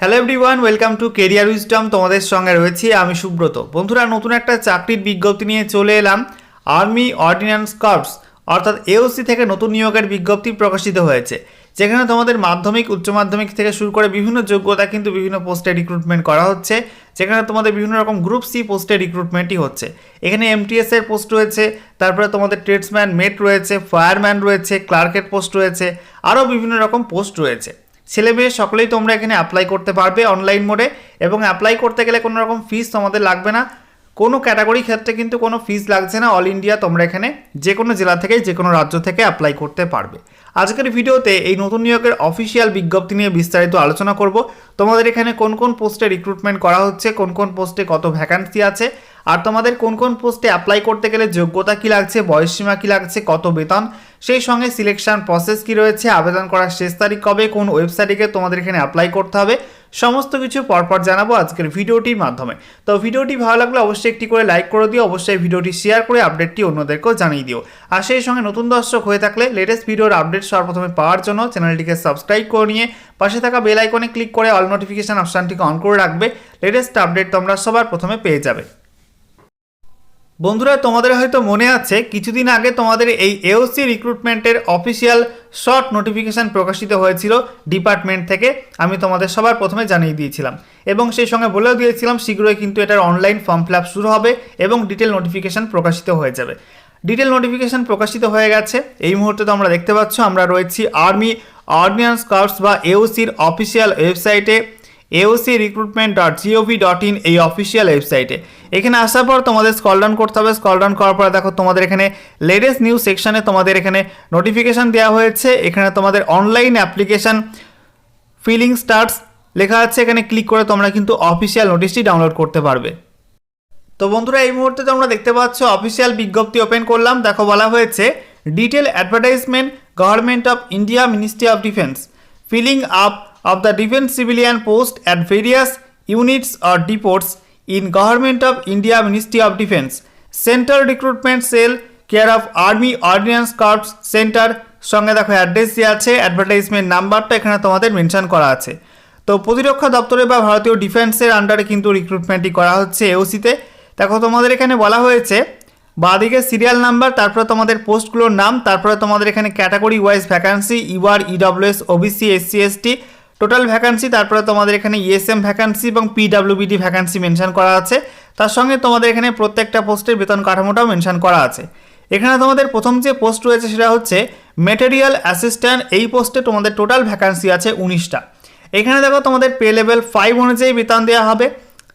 Hello everyone welcome to career wisdom তোমাদের সঙ্গে রয়েছি আমি সুব্রত। বন্ধুরা, নতুন একটা চাকরির বিজ্ঞপ্তি নিয়ে চলে এলাম। আর্মি অর্ডিন্যান্স কর্পস অর্থাৎ এওসি থেকে নতুন নিয়োগের বিজ্ঞপ্তি প্রকাশিত হয়েছে। যেখানে তোমাদের মাধ্যমিক, উচ্চ মাধ্যমিক থেকে শুরু করে বিভিন্ন যোগ্যতা কিন্তু বিভিন্ন পোস্টে রিক্রুটমেন্ট করা হচ্ছে। যেখানে তোমাদের বিভিন্ন রকম গ্রুপ সি পোস্টে রিক্রুটমেন্টই হচ্ছে। এখানে এমটিএস এর পোস্ট রয়েছে, তারপরে তোমাদের ট্রেডসম্যান মেট রয়েছে ফায়ারম্যান রয়েছে ক্লার্কের পোস্ট রয়েছে, আরও বিভিন্ন রকম পোস্ট রয়েছে। ছেলে মেয়ে সকলেই তোমরা এখানে অ্যাপ্লাই করতে পারবে অনলাইন মোডে এবং অ্যাপ্লাই করতে গেলে কোনো রকম ফিস তোমাদের লাগবে না। কোনো ক্যাটাগরি ক্ষেত্রে কিন্তু কোনো ফিস লাগছে না। অল ইন্ডিয়া তোমরা এখানে যে কোনো জেলা থেকে যে কোনো রাজ্য থেকে অ্যাপ্লাই করতে পারবে। আজকের ভিডিওতে এই নতুন নিয়োগের অফিসিয়াল বিজ্ঞপ্তি নিয়ে বিস্তারিত আলোচনা করব। তোমাদের এখানে কোন কোন পোস্টে রিক্রুটমেন্ট করা হচ্ছে, কোন কোন পোস্টে কত ভ্যাকান্সি আছে, আর তোমাদের কোন কোন পোস্টে অ্যাপ্লাই করতে গেলে যোগ্যতা কী লাগছে বয়সসীমা কী লাগছে, কত বেতন, সেই সঙ্গে সিলেকশন প্রসেস কী রয়েছে, আবেদন করার শেষ তারিখ কবে, কোন ওয়েবসাইটে তোমাদের এখানে অ্যাপ্লাই করতে হবে সমস্ত কিছু পরপর জানাব আজকের ভিডিওটির মাধ্যমে। তো ভিডিওটি ভালো লাগলে অবশ্যই একটি করে লাইক করে দিও, অবশ্যই ভিডিওটি শেয়ার করে আপডেটটি অন্যদেরকেও জানিয়ে দিও। আর সেই সঙ্গে নতুন দর্শক হয়ে থাকলে লেটেস্ট ভিডিওর আপডেট সর্বপ্রথমে পাওয়ার জন্য চ্যানেলটিকে সাবস্ক্রাইব করে নিয়ে পাশে থাকা বেল আইকনে ক্লিক করে অল নোটিফিকেশান অপশানটিকে অন করে রাখবে। লেটেস্ট আপডেট তোমরা সবার প্রথমে পেয়ে যাবে। বন্ধুরা, তোমাদের হয়তো মনে আছে, কিছুদিন আগে তোমাদের এই এওসি রিক্রুটমেন্টের অফিসিয়াল শর্ট নোটিফিকেশান প্রকাশিত হয়েছিল ডিপার্টমেন্ট থেকে। আমি তোমাদের সবার প্রথমে জানিয়ে দিয়েছিলাম। এবং সেই সঙ্গে বলেও দিয়েছিলাম, শীঘ্রই কিন্তু এটার অনলাইন ফর্ম ফিল শুরু হবে এবং ডিটেল নোটিফিকেশান প্রকাশিত হয়ে যাবে। ডিটেল নোটিফিকেশান প্রকাশিত হয়ে গেছে। এই মুহূর্তে তো আমরা দেখতে পাচ্ছ, আমরা রয়েছি আর্মি অর্ডিন্যান্স কর্পস বা এওসির অফিসিয়াল ওয়েবসাইটে AOC recruitment dot G O V dot in এই অফিসিয়াল ওয়েবসাইটে এখানে আসার পর তোমাদের স্কল ডাউন করতে হবে। স্কল ডাউন করার পর দেখো তোমাদের এখানে লেটেস্ট নিউজ সেকশানে তোমাদের এখানে নোটিফিকেশান দেওয়া হয়েছে। এখানে তোমাদের অনলাইন অ্যাপ্লিকেশান ফিলিং স্টার্টস লেখা আছে। এখানে ক্লিক করে তোমরা কিন্তু অফিসিয়াল নোটিশটি ডাউনলোড করতে পারবে। তো বন্ধুরা, এই মুহূর্তে তোমরা দেখতে পাচ্ছ অফিসিয়াল বিজ্ঞপ্তি ওপেন করলাম। দেখো বলা হয়েছে detail advertisement government of India ministry of defence filling up of the defense civilian post at various units or depots in government of India, Ministry of Defense. Central Recruitment Cell, care of Army Ordnance Corps Center, সঙ্গে দেখো address দেওয়া আছে advertisement নাম্বারটা এখানে তোমাদের mention করা আছে। তো প্রতিরক্ষা দপ্তরে বা ভারতীয় ডিফেন্সের আন্ডারে কিন্তু রিক্রুটমেন্টটি করা হচ্ছে এওসিতে দেখো তোমাদের এখানে বলা হয়েছে, বাঁদিকে সিরিয়াল নাম্বার তারপরে তোমাদের পোস্টগুলোর নাম, তারপরে তোমাদের এখানে category wise vacancy UR EWS OBC SC ST total vacancy তারপরে তোমাদের এখানে ইএসএম ভ্যাকান্সি এবং পিডাব্লিউবিডি ভ্যাকান্সি মেনশন করা আছে। তার সঙ্গে তোমাদের এখানে প্রত্যেকটা পোস্টের বেতন কাঠামোটাও মেনশন করা আছে। এখানে তোমাদের প্রথম যে পোস্ট রয়েছে সেটা হচ্ছে মেটেরিয়াল অ্যাসিস্ট্যান্ট এই পোস্টে তোমাদের টোটাল ভ্যাকান্সি আছে উনিশটা। এখানে দেখো তোমাদের পে লেভেল ফাইভ অনুযায়ী বেতন দেওয়া হবে।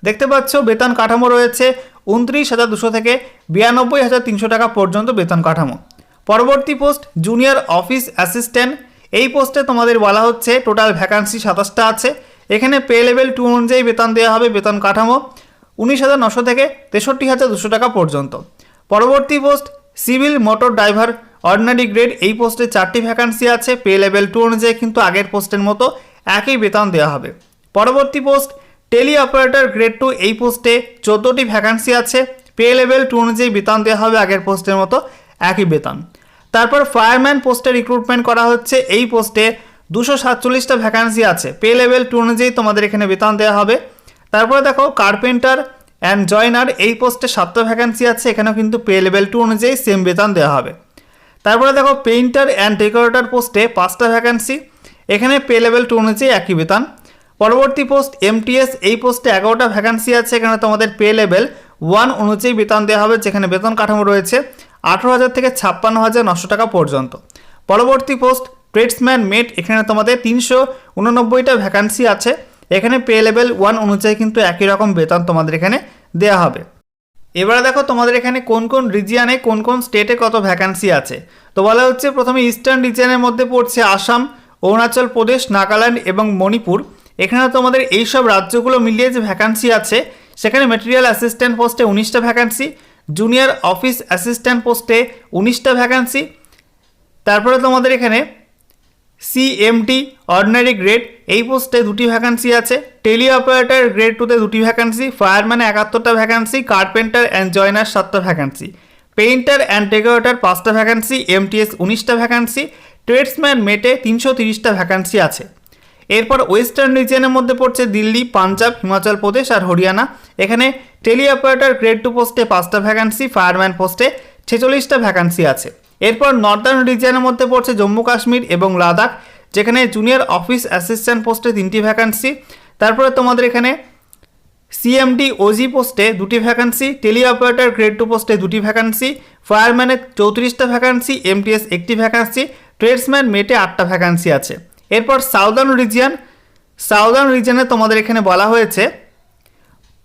দেখতে পাচ্ছ বেতন কাঠামো রয়েছে উনত্রিশ হাজার দুশো থেকে বিরানব্বই হাজার তিনশো টাকা পর্যন্ত বেতন কাঠামো। পরবর্তী পোস্ট জুনিয়র অফিস অ্যাসিস্ট্যান্ট এই পোস্টে তোমাদের বলা হচ্ছে টোটাল ভ্যাকান্সি সাতাশটা আছে। এখানে পে লেভেল টু অনুযায়ী বেতন দেওয়া হবে, বেতন কাঠামো উনিশ হাজার নশো থেকে তেষট্টি হাজার দুশো টাকা পর্যন্ত। পরবর্তী post civil motor driver ordinary grade এই পোস্টে চারটি ভ্যাকান্সি আছে। পে লেভেল টু অনুযায়ী কিন্তু আগের পোস্টের মতো একই বেতন দেওয়া হবে। পরবর্তী post tele operator grade two এই পোস্টে চোদ্দোটি ভ্যাকান্সি আছে। পে লেভেল টু অনুযায়ী বেতন দেওয়া হবে আগের পোস্টের মতো একই বেতন। তারপর ফায়ারম্যান পোস্টে রিক্রুটমেন্ট করা হচ্ছে। এই পোস্টে দুশো সাতচল্লিশটা ভ্যাকান্সি আছে। পে লেভেল টু অনুযায়ী তোমাদের এখানে বেতন দেওয়া হবে। তারপরে দেখো কার্পেন্টার অ্যান্ড জয়নার এই পোস্টে সাতটা ভ্যাকান্সি আছে। এখানেও কিন্তু পে লেভেল টু অনুযায়ী সেম বেতন দেওয়া হবে। তারপরে দেখো পেইন্টার অ্যান্ড ডেকোরেটর পোস্টে পাঁচটা ভ্যাকান্সি এখানে পে লেভেল টু অনুযায়ী একই বেতন। পরবর্তী পোস্ট এমটিএস এই পোস্টে এগারোটা ভ্যাকান্সি আছে। এখানে তোমাদের পে লেভেল ওয়ান অনুযায়ী বেতন দেওয়া হবে, যেখানে বেতন কাঠামো রয়েছে। আঠেরো হাজার থেকে ছাপ্পান্ন হাজার নশো টাকা পর্যন্ত। পরবর্তী পোস্ট ট্রেডসম্যান মেট এখানে তোমাদের তিনশো উননব্বইটা ভ্যাকান্সি আছে। এখানে পে লেভেল ওয়ান অনুযায়ী কিন্তু একই রকম বেতন তোমাদের এখানে দেওয়া হবে। এবারে দেখো তোমাদের এখানে কোন কোন রিজিয়ানে কোন কোন স্টেটে কত ভ্যাকান্সি আছে। তো বলা হচ্ছে প্রথমে ইস্টার্ন রিজিয়ানের মধ্যে পড়ছে আসাম, অরুণাচল প্রদেশ, নাগাল্যান্ড এবং মণিপুর। এখানে তোমাদের এইসব রাজ্যগুলো মিলিয়ে যে ভ্যাকান্সি আছে, সেখানে মেটেরিয়াল অ্যাসিস্ট্যান্ট পোস্টে উনিশটা ভ্যাকান্সি জুনিয়র অফিস অ্যাসিস্ট্যান্ট পোস্টে উনিশটা ভ্যাকান্সি। তারপরে তোমাদের এখানে সিএমটি অর্ডিনারি গ্রেড এই পোস্টে দুটি ভ্যাকান্সি আছে। টেলি অপারেটর গ্রেড টুতে দুটি ভ্যাকান্সি ফায়ারম্যানে একাত্তরটা ভ্যাকান্সি কার্পেন্টার অ্যান্ড জয়নার সাতটা ভ্যাকান্সি। পেইন্টার অ্যান্ড ডেকোরেটর পাঁচটা ভ্যাকান্সি এমটিএস উনিশটা ভ্যাকান্সি ট্রেডসম্যান মেটে তিনশো তিরিশটা ভ্যাকান্সি আছে। এরপর ওয়েস্টার্ন রিজিয়নের মধ্যে পড়ছে দিল্লি, পাঞ্জাব, হিমাচল প্রদেশ আর হরিয়ানা। এখানে টেলি অপারেটর গ্রেড টু পোস্টে পাঁচটা ভ্যাকান্সি ফায়ারম্যান পোস্টে ছেচল্লিশটা ভ্যাকান্সি আছে। এরপর নর্দার্ন রিজিয়নের মধ্যে পড়ছে জম্মু কাশ্মীর এবং লাদাখ, যেখানে জুনিয়র অফিস অ্যাসিস্ট্যান্ট পোস্টে তিনটি ভ্যাকান্সি তারপরে তোমাদের এখানে সিএমডি ওজি পোস্টে দুটি vacancy tele operator grade two পোস্টে দুটি ভ্যাকান্সি ফায়ারম্যানের চৌত্রিশটা ভ্যাকান্সি এমটিএস একটি ভ্যাকান্সি ট্রেডসম্যান মেটে আটটা ভ্যাকান্সি আছে। এরপর সাউদার্ন রিজিয়ন সাউদার্ন রিজিয়নে তোমাদের এখানে বলা হয়েছে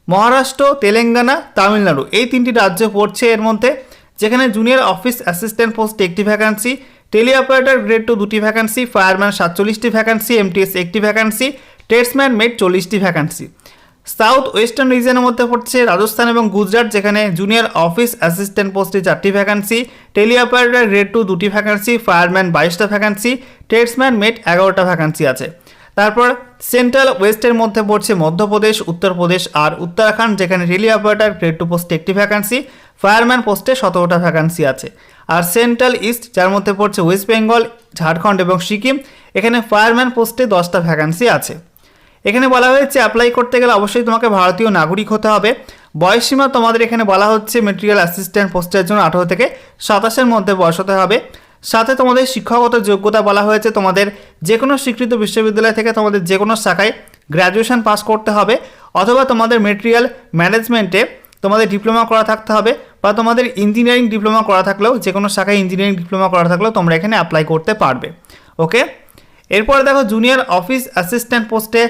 মহারাষ্ট্র, তেলেঙ্গানা, তামিলনাড়ু। এই তিনটি রাজ্য পড়ছে এর মধ্যে, যেখানে জুনিয়র অফিস অ্যাসিস্ট্যান্ট পোস্টে একটি vacancy tele operator grade two দুটি ভ্যাকান্সি ফায়ারম্যান সাতচল্লিশটি ভ্যাকান্সি এমটিএস একটি ভ্যাকান্সি ট্রেডসম্যান মেট চল্লিশটি ভ্যাকান্সি সাউথ ওয়েস্টার্ন রিজনের মধ্যে পড়ছে রাজস্থান এবং গুজরাট, যেখানে জুনিয়র অফিস অ্যাসিস্ট্যান্ট পোস্টে চারটি vacancy tele operator grade two দুটি ভ্যাকান্সি ফায়ারম্যান বাইশটা ভ্যাকান্সি ট্রেডসম্যান মেট এগারোটা ভ্যাকান্সি আছে। তারপর সেন্ট্রাল ওয়েস্টের মধ্যে পড়ছে মধ্যপ্রদেশ, উত্তরপ্রদেশ আর উত্তরাখণ্ড, যেখানে রেলি অপারেটর গ্রেড টু পোস্টে একটি ভ্যাকান্সি ফায়ারম্যান পোস্টে সতেরোটা ভ্যাকান্সি আছে। আর সেন্ট্রাল ইস্ট, যার মধ্যে পড়ছে ওয়েস্ট বেঙ্গল, ঝাড়খণ্ড এবং সিকিম, এখানে ফায়ারম্যান পোস্টে দশটা ভ্যাকান্সি আছে। এখানে বলা হয়েছে অ্যাপ্লাই করতে গেলে অবশ্যই তোমাকে ভারতীয় নাগরিক হতে হবে। বয়সসীমা তোমাদের এখানে বলা হচ্ছে মেটেরিয়াল অ্যাসিস্ট্যান্ট পোস্টের জন্য আঠারো থেকে সাতাশের মধ্যে বয়স হতে হবে। সাথে তোমাদের শিক্ষাগত যোগ্যতা বলা হয়েছে, তোমাদের যে কোনো স্বীকৃত বিশ্ববিদ্যালয় থেকে তোমাদের যে কোনো শাখায় গ্র্যাজুয়েশন পাস করতে হবে, অথবা তোমাদের মেটেরিয়াল ম্যানেজমেন্টে তোমাদের ডিপ্লোমা করা থাকতে হবে, বা তোমাদের ইঞ্জিনিয়ারিং ডিপ্লোমা করা থাকলেও যে কোনো শাখায় ইঞ্জিনিয়ারিং ডিপ্লোমা করা থাকলেও তোমরা এখানে অ্যাপ্লাই করতে পারবে ওকে এরপর দেখো জুনিয়র অফিস অ্যাসিস্ট্যান্ট পোস্টে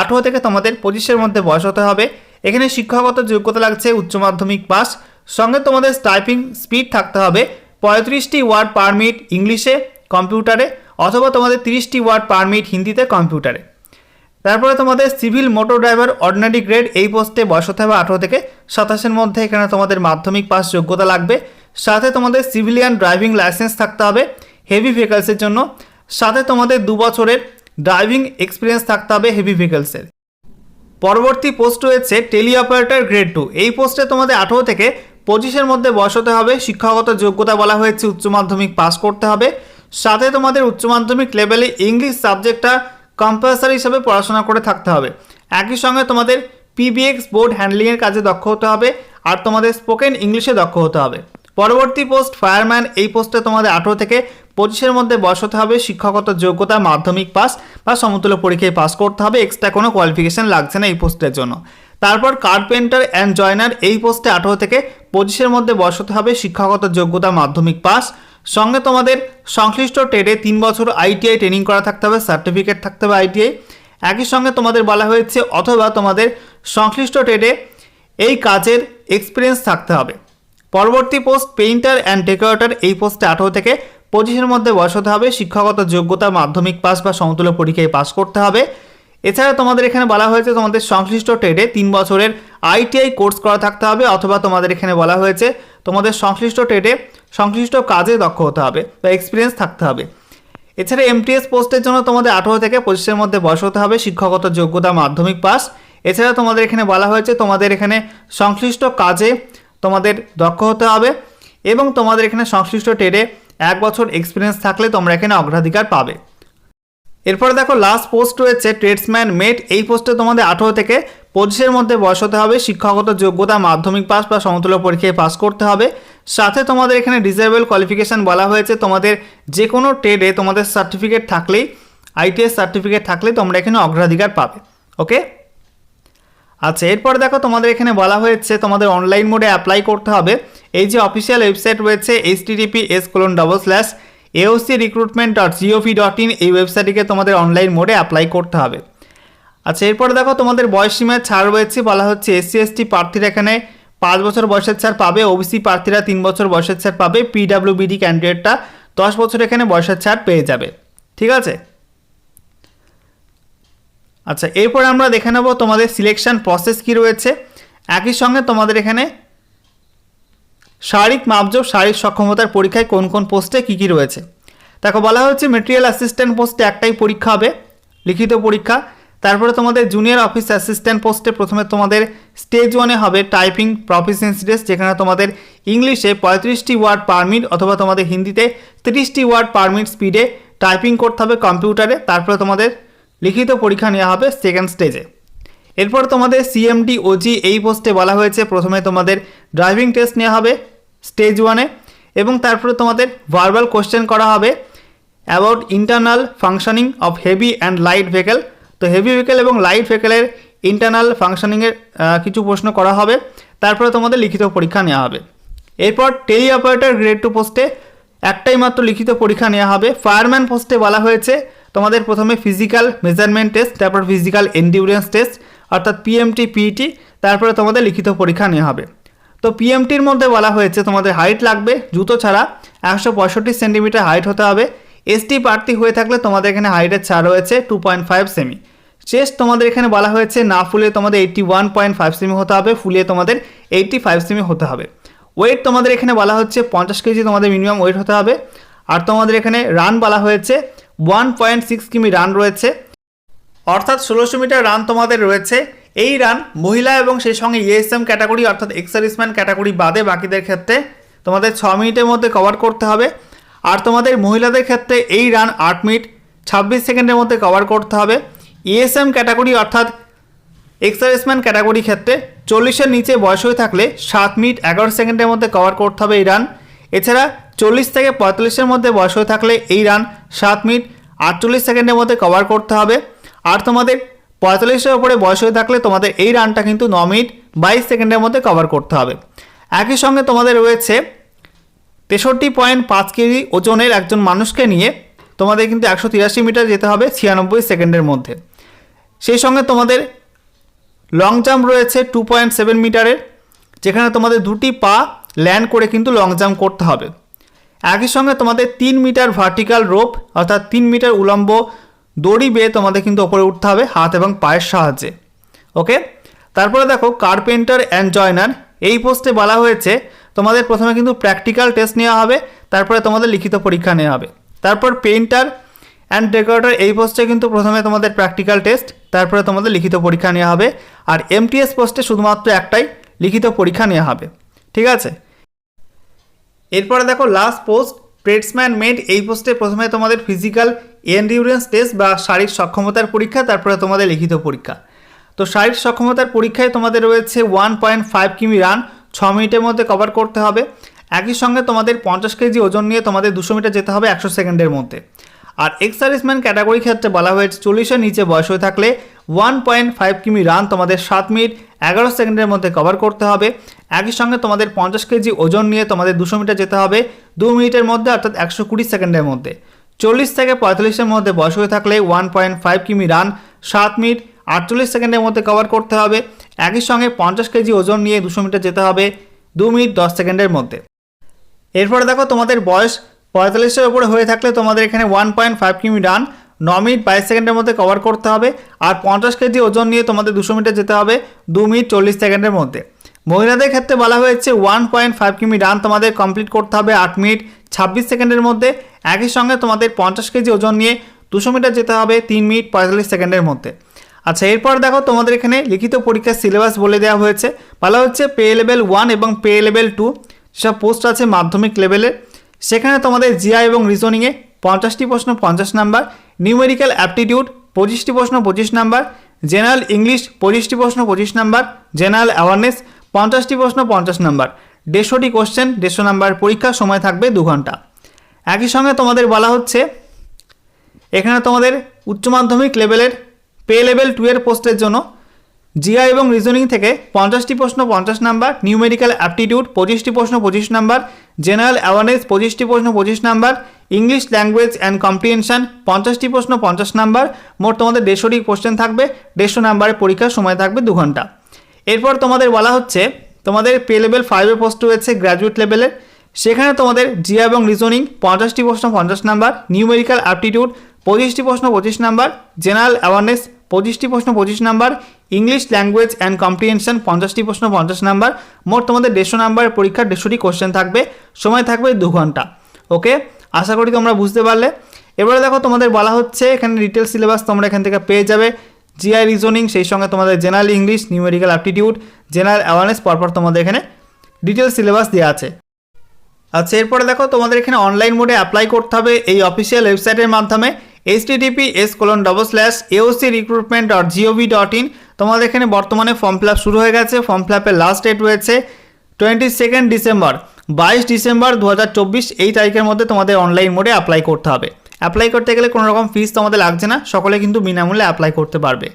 আঠেরো থেকে তোমাদের পঁচিশের মধ্যে বয়স হতে হবে, এখানে শিক্ষাগত যোগ্যতা লাগছে, উচ্চ মাধ্যমিক পাস সঙ্গে তোমাদের টাইপিং স্পিড থাকতে হবে পঁয়ত্রিশটি ওয়ার্ড পারমিট ইংলিশে কম্পিউটারে, অথবা তোমাদের তিরিশটি ওয়ার্ড পারমিট হিন্দিতে কম্পিউটারে। তারপরে তোমাদের civil motor driver ordinary grade এই পোস্টে বয়স হতে হবে আঠেরো থেকে সাতাশের মধ্যে, এখানে তোমাদের মাধ্যমিক পাস যোগ্যতা লাগবে। সাথে তোমাদের সিভিলিয়ান ড্রাইভিং লাইসেন্স থাকতে হবে হেভি ভেহিকলসের জন্য। সাথে তোমাদের দু বছরের ড্রাইভিং এক্সপিরিয়েন্স থাকতে হবে হেভি ভেহিকলসের। পরবর্তী পোস্ট রয়েছে টেলি অপারেটর গ্রেড টু। এই পোস্টে তোমাদের আঠেরো থেকে পঁচিশের মধ্যে বয়স হতে হবে, শিক্ষাগত যোগ্যতা বলা হয়েছে, উচ্চ মাধ্যমিক পাস করতে হবে। সাথে তোমাদের উচ্চ মাধ্যমিক লেভেলে ইংলিশ সাবজেক্টটা কম্পালসারি হিসাবে পড়াশোনা করে থাকতে হবে। একই সঙ্গে তোমাদের পিবিএক্স বোর্ড হ্যান্ডলিংয়ের কাজে দক্ষ হতে হবে আর তোমাদের স্পোকেন ইংলিশে দক্ষ হতে হবে। পরবর্তী পোস্ট ফায়ারম্যান এই পোস্টে তোমাদের আঠেরো থেকে পঁচিশের মধ্যে বয়স হতে হবে, শিক্ষাগত যোগ্যতা, মাধ্যমিক পাস বা সমতুল্য পরীক্ষায় পাস করতে হবে এক্সট্রা কোনো কোয়ালিফিকেশন লাগছে না এই পোস্টের জন্য। তারপর কার্পেন্টার অ্যান্ড জয়নার এই পোস্টে আঠেরো থেকে পঁচিশের মধ্যে বয়স হতে হবে শিক্ষাগত যোগ্যতা মাধ্যমিক পাস। সঙ্গে তোমাদের সংশ্লিষ্ট ট্রেডে তিন বছর আইটিআই ট্রেনিং করা থাকতে হবে, সার্টিফিকেট থাকতে হবে আইটিআই। একই সঙ্গে তোমাদের বলা হয়েছে অথবা তোমাদের সংশ্লিষ্ট ট্রেডে এই কাজের এক্সপিরিয়েন্স থাকতে হবে। পরবর্তী পোস্ট পেইন্টার অ্যান্ড ডেকোরেটর এই পোস্টে আঠেরো থেকে পঁচিশের মধ্যে বয়স হতে হবে। শিক্ষাগত যোগ্যতা মাধ্যমিক পাস বা সমতুল্য পরীক্ষায় পাস করতে হবে। এছাড়া তোমাদের এখানে বলা হয়েছে তোমাদের সংশ্লিষ্ট ট্রেডে তিন বছরের আইটিআই কোর্স করা থাকতে হবে অথবা তোমাদের এখানে বলা হয়েছে তোমাদের সংশ্লিষ্ট ট্রেডে সংশ্লিষ্ট কাজে দক্ষ হতে হবে বা এক্সপিরিয়েন্স থাকতে হবে। এছাড়া এমটিএস পোস্টের জন্য তোমাদের আঠেরো থেকে পঁচিশের মধ্যে বয়স হতে হবে, শিক্ষাগত যোগ্যতা মাধ্যমিক পাস। এছাড়া তোমাদের এখানে বলা হয়েছে তোমাদের এখানে সংশ্লিষ্ট কাজে তোমাদের দক্ষ হতে হবে এবং তোমাদের এখানে সংশ্লিষ্ট ট্রেডে এক বছর এক্সপিরিয়েন্স থাকলে তোমরা এখানে অগ্রাধিকার পাবে। এরপরে দেখো লাস্ট পোস্ট রয়েছে ট্রেডসম্যান মেট এই পোস্টে তোমাদের আঠেরো থেকে পঁচিশের মধ্যে বয়স হতে হবে, শিক্ষাগত যোগ্যতা, মাধ্যমিক পাস বা সমতুল্য পরীক্ষায় পাস করতে হবে। সাথে তোমাদের এখানে ডিসেবল কোয়ালিফিকেশান বলা হয়েছে, তোমাদের যে কোনো ট্রেডে তোমাদের সার্টিফিকেট থাকলেই আইটিএস সার্টিফিকেট থাকলে তোমরা এখানে অগ্রাধিকার পাবে ওকে আচ্ছা এরপর দেখো, তোমাদের এখানে বলা হয়েছে, তোমাদের অনলাইন মোডে অ্যাপ্লাই করতে হবে। এই যে অফিসিয়াল ওয়েবসাইট রয়েছে H TTP S colon double slash AOC recruitment dot GOV dot in এই ওয়েবসাইটটিকে তোমাদের অনলাইন মোডে অ্যাপ্লাই করতে হবে। আচ্ছা এরপরে দেখো তোমাদের বয়সসীমায় ছাড় রয়েছে, বলা হচ্ছে এসসি এসটি প্রার্থীরা এখানে পাঁচ বছর বয়সের ছাড় পাবে ওবিসি প্রার্থীরা তিন বছর বয়সের ছাড় পাবে পিডাব্লিউবিডি ক্যান্ডিডেটটা দশ বছর এখানে বয়সের ছাড় পেয়ে যাবে। ঠিক আছে? আচ্ছা এরপরে আমরা দেখে নেব তোমাদের সিলেকশন প্রসেস কি রয়েছে। একই সঙ্গে তোমাদের এখানে শারীরিক মাপজোপ শারীরিক সক্ষমতার পরীক্ষায় কোন কোন পোস্টে কী কী রয়েছে? দেখো, বলা হয়েছে মেটেরিয়াল অ্যাসিস্ট্যান্ট পোস্টে একটাই পরীক্ষা হবে, লিখিত পরীক্ষা। তারপরে তোমাদের জুনিয়র অফিস অ্যাসিস্ট্যান্ট পোস্টে প্রথমে তোমাদের স্টেজ ওয়ানে হবে টাইপিং প্রফিসিয়েন্সি টেস্ট যেখানে তোমাদের ইংলিশে পঁয়ত্রিশটি ওয়ার্ড পার মিনিট অথবা তোমাদের হিন্দিতে তিরিশটি ওয়ার্ড পার মিনিট স্পিডে টাইপিং করতে হবে কম্পিউটারে তারপরে তোমাদের লিখিত পরীক্ষা নেওয়া হবে সেকেন্ড স্টেজে এরপর তোমাদের সিএমডি ওজি এই পোস্টে বলা হয়েছে। প্রথমে তোমাদের ড্রাইভিং টেস্ট নেওয়া হবে। স্টেজ ওয়ানে এবং তারপরে তোমাদের ভার্বাল কোশ্চেন করা হবে about internal functioning of heavy and light vehicle তো হেভি ভেহিকেল এবং লাইট ভেহিকেলের ইন্টারনাল ফাংশনিংয়ের কিছু প্রশ্ন করা হবে। তারপরে তোমাদের লিখিত পরীক্ষা নেওয়া হবে। এরপর টেলি অপারেটর গ্রেড টু পোস্টে একটাই মাত্র লিখিত পরীক্ষা নেওয়া হবে। ফায়ারম্যান পোস্টে বলা হয়েছে, তোমাদের প্রথমে ফিজিক্যাল মেজারমেন্ট টেস্ট তারপর ফিজিক্যাল এন্ডিউরেন্স টেস্ট অর্থাৎ পিএমটি পিইটি তারপরে তোমাদের লিখিত পরীক্ষা নেওয়া হবে। তো পিএমটির মধ্যে বলা হয়েছে তোমাদের হাইট লাগবে, জুতো ছাড়া একশো পঁয়ষট্টি সেন্টিমিটার হাইট হতে হবে। এসটি প্রার্থী হয়ে থাকলে তোমাদের এখানে হাইটের ছাড় রয়েছে টু পয়েন্ট ফাইভ সেমি চেস্ট তোমাদের এখানে বলা হয়েছে, না ফুলে তোমাদের এইটটি ওয়ান পয়েন্ট ফাইভ সেমি হতে হবে ফুলিয়ে তোমাদের এইটটি ফাইভ সেমি হতে হবে। ওয়েট তোমাদের এখানে বলা হচ্ছে, পঞ্চাশ কেজি তোমাদের মিনিমাম ওয়েট হতে হবে। আর তোমাদের এখানে রান বলা হয়েছে ওয়ান পয়েন্ট সিক্স কিমি রান রয়েছে। অর্থাৎ ষোলোশো মিটার রান তোমাদের রয়েছে। এই রান মহিলা এবং সেই সঙ্গে ইএসএম ক্যাটাগরি অর্থাৎ এক্সারিসম্যান ক্যাটাগরি বাদে বাকিদের ক্ষেত্রে তোমাদের ছ মিনিটের মধ্যে কভার করতে হবে। আর তোমাদের মহিলাদের ক্ষেত্রে এই রান আট মিনিট ছাব্বিশ সেকেন্ডের মধ্যে কভার করতে হবে। ইএসএম ক্যাটাগরি অর্থাৎ এক্সারসাইজম্যান ক্যাটাগরি ক্ষেত্রে চল্লিশের নিচে বয়স হয়ে থাকলে সাত মিনিট এগারো সেকেন্ডের মধ্যে কভার করতে হবে এই রান এছাড়া চল্লিশ থেকে পঁয়তাল্লিশের মধ্যে বয়স হয়ে থাকলে এই রান সাত মিনিট আটচল্লিশ সেকেন্ডের মধ্যে কভার করতে হবে। আর তোমাদের পঁয়তাল্লিশের ওপরে বয়স হয়ে থাকলে তোমাদের এই রানটা কিন্তু ন মিনিট বাইশ সেকেন্ডের মধ্যে কভার করতে হবে। একই সঙ্গে তোমাদের রয়েছে তেষট্টি পয়েন্ট পাঁচ কেজি ওজনের একজন মানুষকে নিয়ে তোমাদের কিন্তু একশো তিরাশি মিটার যেতে হবে ছিয়ানব্বই সেকেন্ডের মধ্যে। সেই সঙ্গে তোমাদের লং জাম্প রয়েছে টু পয়েন্ট সেভেন মিটারের, যেখানে তোমাদের দুটি পা ল্যান্ড করে কিন্তু লং জাম্প করতে হবে। একই সঙ্গে তোমাদের তিন মিটার ভার্টিক্যাল রোপ অর্থাৎ তিন মিটার উলম্ব দড়ি বেয়ে তোমাদের কিন্তু ওপরে উঠতে হবে, হাত এবং পায়ের সাহায্যে। ওকে তারপরে দেখো কার্পেন্টার অ্যান্ড জয়নার এই পোস্টে বলা হয়েছে, তোমাদের প্রথমে কিন্তু প্র্যাকটিক্যাল টেস্ট নেওয়া হবে, তারপরে তোমাদের লিখিত পরীক্ষা নেওয়া হবে। তারপর পেইন্টার অ্যান্ড ডেকোরেটর এই পোস্টে কিন্তু প্রথমে তোমাদের প্র্যাকটিক্যাল টেস্ট তারপরে তোমাদের লিখিত পরীক্ষা নেওয়া হবে, আর এমটিএস পোস্টে শুধুমাত্র একটাই লিখিত পরীক্ষা নেওয়া হবে। ঠিক আছে? এরপরে দেখো লাস্ট পোস্ট ট্রেডসম্যান মেড এই পোস্টে প্রথমে তোমাদের ফিজিক্যাল এন্ডিউরেন্স টেস্ট বা শারীরিক সক্ষমতার পরীক্ষা, তারপরে তোমাদের লিখিত পরীক্ষা। তো শারীরিক সক্ষমতার পরীক্ষায় তোমাদের রয়েছে ওয়ান পয়েন্ট ফাইভ কিমি রান, ছ মিনিটের মধ্যে কভার করতে হবে। একই সঙ্গে তোমাদের পঞ্চাশ কেজি ওজন নিয়ে তোমাদের দুশো মিটার যেতে হবে একশো সেকেন্ডের মধ্যে। আর এক্স সার্ভিসম্যান ক্যাটাগরি ক্ষেত্রে বলা হয়েছে, চল্লিশের নিচে বয়স হয়ে থাকলে ওয়ান পয়েন্ট ফাইভ কিমি রান তোমাদের সাত মিনিট, এগারো সেকেন্ডের মধ্যে কভার করতে হবে। একই সঙ্গে তোমাদের পঞ্চাশ কেজি ওজন নিয়ে তোমাদের দুশো মিটার যেতে হবে, দু মিনিটের মধ্যে অর্থাৎ একশো কুড়ি সেকেন্ডের মধ্যে। চল্লিশ থেকে পঁয়তাল্লিশের মধ্যে বয়স হয়ে থাকলে ওয়ান পয়েন্ট ফাইভ কিমি রান সাত মিনিট, আটচল্লিশ সেকেন্ডের মধ্যে কভার করতে হবে। একই সঙ্গে পঞ্চাশ কেজি ওজন নিয়ে দুশো মিটার যেতে হবে দু মিনিট, দশ সেকেন্ডের মধ্যে। এরপরে দেখো তোমাদের বয়স। পঁয়তাল্লিশের উপরে হয়ে থাকলে তোমাদের এখানে ওয়ান পয়েন্ট ফাইভ কিমি রান ন মিনিট, বাইশ সেকেন্ডের মধ্যে কভার করতে হবে। আর পঞ্চাশ কেজি ওজন নিয়ে তোমাদের দুশো মিটার যেতে হবে দু মিনিট, চল্লিশ সেকেন্ডের মধ্যে। মহিলাদের ক্ষেত্রে বলা হয়েছে ওয়ান পয়েন্ট ফাইভ কিমি রান তোমাদের কমপ্লিট করতে হবে আট মিনিট ছাব্বিশ সেকেন্ডের মধ্যে একই সঙ্গে তোমাদের পঞ্চাশ কেজি ওজন নিয়ে দুশো মিটার যেতে হবে তিন মিনিট পঁয়তাল্লিশ সেকেন্ডের মধ্যে। আচ্ছা এরপর দেখো তোমাদের এখানে লিখিত পরীক্ষার সিলেবাস বলে দেওয়া হয়েছে। বলা হচ্ছে পে লেভেল ওয়ান এবং পে লেভেল টু যেসব পোস্ট আছে মাধ্যমিক লেভেলের সেখানে তোমাদের জিআই এবং রিজনিংয়ে পঞ্চাশটি প্রশ্ন পঞ্চাশ নাম্বার নিউমেরিক্যাল অ্যাপটিটিউড পঁচিশটি প্রশ্ন পঁচিশ নাম্বার জেনারেল ইংলিশ পঁচিশটি প্রশ্ন পঁচিশ নাম্বার জেনারেল অ্যাওয়ারনেস পঞ্চাশটি প্রশ্ন পঞ্চাশ নাম্বার। দেড়শোটি কোশ্চেন দেড়শো নাম্বার পরীক্ষার সময় থাকবে দু ঘণ্টা। একই সঙ্গে তোমাদের বলা হচ্ছে, এখানে তোমাদের উচ্চ মাধ্যমিক লেভেলের পে লেভেল টু এর পোস্টের জন্য জিআই এবং রিজনিং থেকে পঞ্চাশটি প্রশ্ন, পঞ্চাশ নাম্বার নিউমেরিক্যাল অ্যাপটিটিউড পঁচিশটি প্রশ্ন, পঁচিশ নাম্বার জেনারেল অ্যাওয়ারনেস পঁচিশটি প্রশ্ন, পঁচিশ number English language and comprehension পঞ্চাশটি প্রশ্ন, পঞ্চাশ নাম্বার, মোট তোমাদের দেড়শোটি কোশ্চেন থাকবে, দেড়শো নাম্বারের পরীক্ষার সময় থাকবে দু ঘণ্টা। এরপর তোমাদের বলা হচ্ছে তোমাদের পে লেভেল ফাইভে পোস্ট রয়েছে গ্র্যাজুয়েট লেভেলের সেখানে তোমাদের জিয়া এবং রিজনিং পঞ্চাশটি প্রশ্ন পঞ্চাশ নাম্বার নিউমেরিক্যাল অ্যাপটিটিউড পঁচিশটি প্রশ্ন পঁচিশ নাম্বার জেনারেল অ্যাওয়ারনেস পঁচিশটি প্রশ্ন পঁচিশ number English language and comprehension পঞ্চাশটি প্রশ্ন পঞ্চাশ নাম্বার। মোট তোমাদের দেড়শো নাম্বারের পরীক্ষার দেড়শোটি কোশ্চেন থাকবে, সময় থাকবে দু ঘণ্টা। ওকে আশা করি তোমরা বুঝতে পারলে। এবারে দেখো তোমাদের বলা হচ্ছে, এখানে ডিটেল সিলেবাস তোমরা এখান থেকে পেয়ে যাবে। জিআই রিজনিং সেই সঙ্গে তোমাদের general English numerical aptitude general awareness পরপর তোমাদের এখানে ডিটেল সিলেবাস দেওয়া আছে। আচ্ছা এরপরে দেখো, তোমাদের এখানে অনলাইন মোডে অ্যাপ্লাই করতে হবে এই অফিসিয়াল ওয়েবসাইটের মাধ্যমে H TTP S colon double slash AOC recruitment dot GOV dot in তোমাদের এখানে বর্তমানে ফর্ম ফিল শুরু হয়ে গেছে ফর্ম ফিল লাস্ট ডেট রয়েছে টোয়েন্টি সেকেন্ড ডিসেম্বর বাইশ ডিসেম্বর দু হাজার চব্বিশ, এই তারিখের মধ্যে তোমাদের অনলাইন মোডে অ্যাপ্লাই করতে হবে। অ্যাপ্লাই করতে গেলে কোনো রকম ফিস তোমাদের লাগছে না। সকলে কিন্তু বিনামূল্যে অ্যাপ্লাই করতে পারবে।